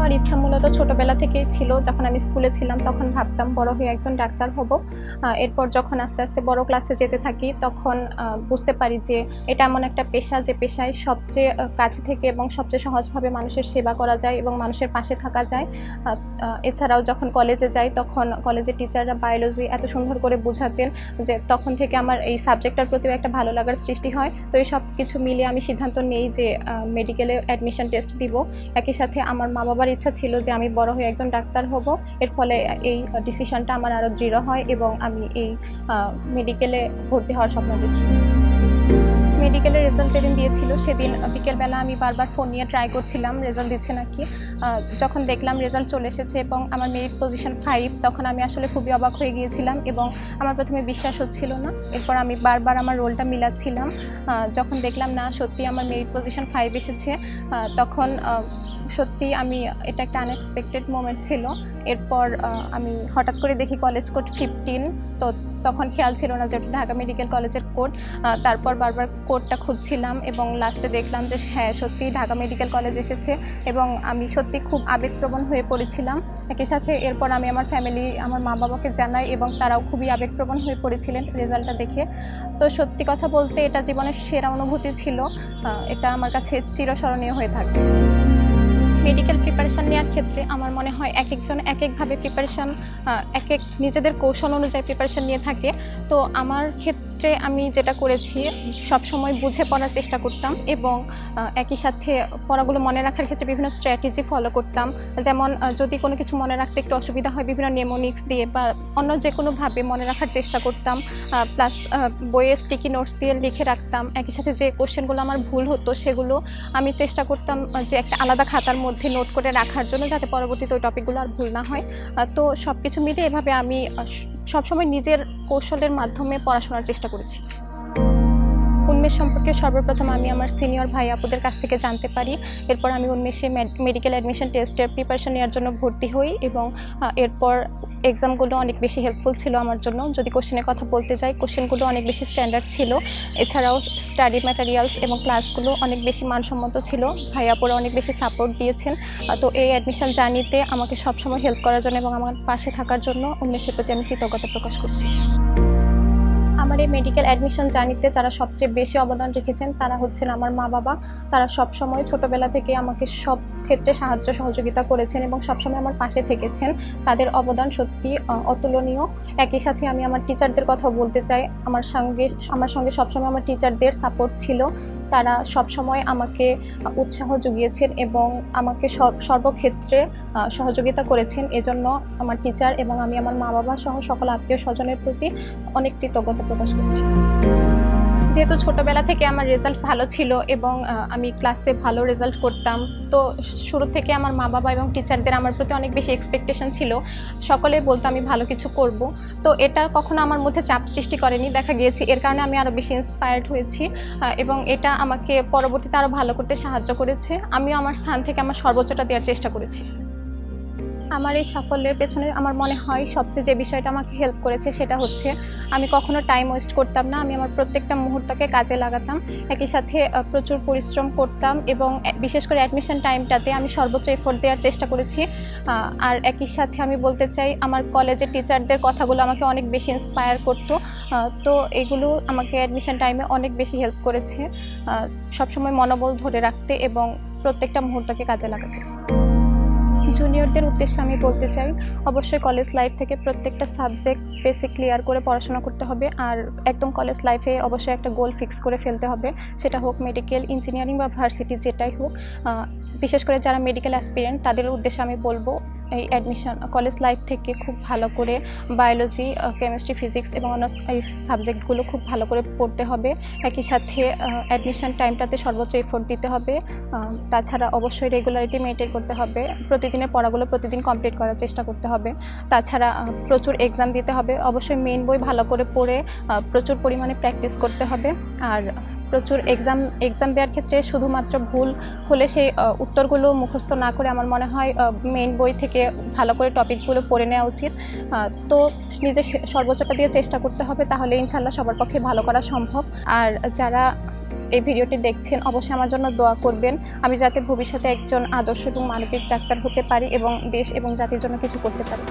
হওয়ার ইচ্ছা মূলত ছোটবেলা থেকেই ছিল, যখন আমি স্কুলে ছিলাম তখন ভাবতাম বড় হয়ে একজন ডাক্তার হব। এরপর যখন আস্তে আস্তে বড় ক্লাসে যেতে থাকি তখন বুঝতে পারি যে এটা এমন একটা পেশা যে পেশায় সবচেয়ে কাছে থেকে এবং সবচেয়ে সহজভাবে মানুষের সেবা করা যায় এবং মানুষের পাশে থাকা যায়। এছাড়াও যখন কলেজে যাই তখন কলেজের টিচাররা বায়োলজি এত সুন্দর করে বোঝাতেন যে তখন থেকে আমার এই সাবজেক্টটার প্রতিও একটা ভালো লাগার সৃষ্টি হয়। তো এই সব কিছু মিলিয়ে আমি সিদ্ধান্ত নিই যে মেডিকেলে অ্যাডমিশন টেস্ট দিব। একই সাথে আমার মা বাবার ইচ্ছা ছিল যে আমি বড় হয়ে একজন ডাক্তার হব। এর ফলে এই ডিসিশনটা আমার আরও দৃঢ় হয় এবং আমি এই মেডিকেলে ভর্তি হওয়ার স্বপ্ন দেখি। মেডিকেলের রেজাল্ট যেদিন দিয়েছিল সেদিন বিকেলবেলা আমি বারবার ফোন নিয়ে ট্রাই করছিলাম রেজাল্ট দিচ্ছে নাকি। যখন দেখলাম রেজাল্ট চলে এসেছে এবং আমার মেরিট পজিশন ফাইভ তখন আমি আসলে খুবই অবাক হয়ে গিয়েছিলাম এবং আমার প্রথমে বিশ্বাস হচ্ছিল না। এরপর আমি বারবার আমার রোলটা মিলাচ্ছিলাম। যখন দেখলাম না সত্যি আমার মেরিট পজিশন ফাইভ এসেছে তখন সত্যি আমি, এটা একটা আনএক্সপেক্টেড মোমেন্ট ছিল। এরপর আমি হঠাৎ করে দেখি কলেজ কোড ফিফটিন তো তখন খেয়াল ছিল না যে ওটা ঢাকা মেডিকেল কলেজের কোড তারপর বারবার কোডটা খুঁজছিলাম এবং লাস্টে দেখলাম যে হ্যাঁ সত্যি ঢাকা মেডিকেল কলেজ এসেছে এবং আমি সত্যি খুব আবেগপ্রবণ হয়ে পড়েছিলাম। একই সাথে এরপর আমি আমার ফ্যামিলি আমার মা বাবাকে জানাই এবং তারাও খুবই আবেগপ্রবণ হয়ে পড়েছিলেন রেজাল্টটা দেখে। তো সত্যি কথা বলতে এটা জীবনের সেরা অনুভূতি ছিল। এটা আমার কাছে চিরস্মরণীয় হয়ে থাকবে। মেডিকেল প্রিপারেশান নেওয়ার ক্ষেত্রে আমার মনে হয় এক একজন এক একভাবে প্রিপারেশান এক এক নিজেদের কৌশল অনুযায়ী প্রিপারেশান নিয়ে থাকে। তো আমার ক্ষেত্রে আমি যেটা করেছি সব সময় বুঝে পড়ার চেষ্টা করতাম এবং একই সাথে পড়াগুলো মনে রাখার ক্ষেত্রে বিভিন্ন স্ট্র্যাটেজি ফলো করতাম। যেমন যদি কোনো কিছু মনে রাখতে একটু অসুবিধা হয়, বিভিন্ন নেমোনিক্স দিয়ে বা অন্য যে কোনোভাবে মনে রাখার চেষ্টা করতাম। প্লাস বইয়ে স্টিকি নোটস দিয়ে লিখে রাখতাম। একই সাথে যে কোশ্চেনগুলো আমার ভুল হতো, সেগুলো আমি চেষ্টা করতাম যে একটা আলাদা খাতার মধ্যে নোট করে রাখার জন্য, যাতে পরবর্তীতে ওই টপিকগুলো আর ভুল না হয়। তো সব কিছু মিলে এভাবে আমি সবসময় নিজের কৌশলের মাধ্যমে পড়াশোনার চেষ্টা করেছি। উন্মেষ সম্পর্কে সর্বপ্রথম আমি আমার সিনিয়র ভাই আপুদের কাছ থেকে জানতে পারি। এরপর আমি উন্মেষে মেডিকেল অ্যাডমিশন টেস্টের প্রিপারেশন নেওয়ার জন্য ভর্তি হই এবং এরপর এক্সামগুলো অনেক বেশি হেল্পফুল ছিল আমার জন্য। যদি কোশ্চেনের কথা বলতে যাই কোশ্চেনগুলো অনেক বেশি স্ট্যান্ডার্ড ছিল। এছাড়াও স্টাডি ম্যাটেরিয়ালস এবং ক্লাসগুলো অনেক বেশি মানসম্মত ছিল। ভাইয়াপুরা অনেক বেশি সাপোর্ট দিয়েছেন। তো এই অ্যাডমিশন জার্নিতে আমাকে সবসময় হেল্প করার জন্য এবং আমার পাশে থাকার জন্য উন্মেষের প্রতি আমি কৃতজ্ঞতা প্রকাশ করছি। আমার এই মেডিকেল অ্যাডমিশন জার্নিতে যারা সবচেয়ে বেশি অবদান রেখেছেন, তারা হচ্ছেন আমার মা বাবা। তারা সবসময় ছোটবেলা থেকে আমাকে সব ক্ষেত্রে সাহায্য সহযোগিতা করেছেন এবং সবসময় আমার পাশে থেকেছেন। তাদের অবদান সত্যি অতুলনীয়। একই সাথে আমি আমার টিচারদের কথা বলতে চাই। আমার সঙ্গে আমার সঙ্গে সবসময় আমার টিচারদের সাপোর্ট ছিল। তারা সবসময় আমাকে উৎসাহ জুগিয়েছেন এবং আমাকে সর্বক্ষেত্রে সহযোগিতা করেছেন। এজন্য আমার টিচার এবং আমি আমার মা বাবা সহ সকল আত্মীয় স্বজনের প্রতি অনেক কৃতজ্ঞতা প্রকাশ করছি। যেহেতু ছোটবেলা থেকে আমার রেজাল্ট ভালো ছিল এবং আমি ক্লাসে ভালো রেজাল্ট করতাম, তো শুরু থেকে আমার মা বাবা এবং টিচারদের আমার প্রতি অনেক বেশি এক্সপেকটেশন ছিল। সকলে বলতো, আমি ভালো কিছু করব। তো এটা কখনো আমার মধ্যে চাপ সৃষ্টি করেনি, দেখা গিয়েছে। এর কারণে আমি আরও বেশি ইন্সপায়ার্ড হয়েছি এবং এটা আমাকে পরবর্তীতে আরও ভালো করতে সাহায্য করেছে। আমিও আমার স্থান থেকে আমার সর্বোচ্চটা দেওয়ার চেষ্টা করেছি। আমার এই সাফল্যের পেছনে আমার মনে হয় সবচেয়ে যে বিষয়টা আমাকে হেল্প করেছে সেটা হচ্ছে আমি কখনো টাইম ওয়েস্ট করতাম না। আমি আমার প্রত্যেকটা মুহূর্তকে কাজে লাগাতাম, একই সাথে প্রচুর পরিশ্রম করতাম এবং বিশেষ করে অ্যাডমিশন টাইমটাতে আমি সর্বোচ্চ এফোর্ট দেওয়ার চেষ্টা করেছি। আর একই সাথে আমি বলতে চাই, আমার কলেজের টিচারদের কথাগুলো আমাকে অনেক বেশি ইন্সপায়ার করতো। তো এগুলো আমাকে অ্যাডমিশন টাইমে অনেক বেশি হেল্প করেছে। সবসময় মনোবল ধরে রাখতে এবং প্রত্যেকটা মুহূর্তকে কাজে লাগাতে। জুনিয়রদের উদ্দেশ্যে আমি বলতে চাই, অবশ্যই কলেজ লাইফ থেকে প্রত্যেকটা সাবজেক্ট বেসিক ক্লিয়ার করে পড়াশোনা করতে হবে আর একদম কলেজ লাইফে অবশ্যই একটা গোল ফিক্স করে ফেলতে হবে। সেটা হোক মেডিকেল ইঞ্জিনিয়ারিং বা ভার্সিটি যেটাই হোক বিশেষ করে যারা মেডিকেল অ্যাসপিরিয়েন্ট তাদের উদ্দেশ্যে আমি বলব এই অ্যাডমিশন কলেজ লাইফ থেকে খুব ভালো করে বায়োলজি কেমিস্ট্রি ফিজিক্স এবং অন্য এই সাবজেক্টগুলো খুব ভালো করে পড়তে হবে। একই সাথে অ্যাডমিশন টাইমটাতে সর্বোচ্চ এফোর্ট দিতে হবে। তাছাড়া অবশ্যই রেগুলারিটি মেনটেন করতে হবে। প্রতিদিনের পড়াগুলো প্রতিদিন কমপ্লিট করার চেষ্টা করতে হবে। তাছাড়া প্রচুর এক্সাম দিতে হবে। অবশ্যই মেন বই ভালো করে পড়ে প্রচুর পরিমাণে প্র্যাকটিস করতে হবে। আর প্রচুর এক্সাম এক্সাম দেওয়ার ক্ষেত্রে শুধুমাত্র ভুল হলে সেই উত্তরগুলো মুখস্থ না করে আমার মনে হয় মেইন বই থেকে ভালো করে টপিকগুলো পড়ে নেওয়া উচিত। তো নিজের সর্বোচ্চটা দিয়ে চেষ্টা করতে হবে, তাহলে ইনশাল্লাহ সবার পক্ষে ভালো করা সম্ভব। আর যারা এই ভিডিওটি দেখছেন, অবশ্যই আমার জন্য দোয়া করবেন। আমি যাতে ভবিষ্যতে একজন আদর্শ এবং মানবিক ডাক্তার হতে পারি এবং দেশ এবং জাতির জন্য কিছু করতে পারি।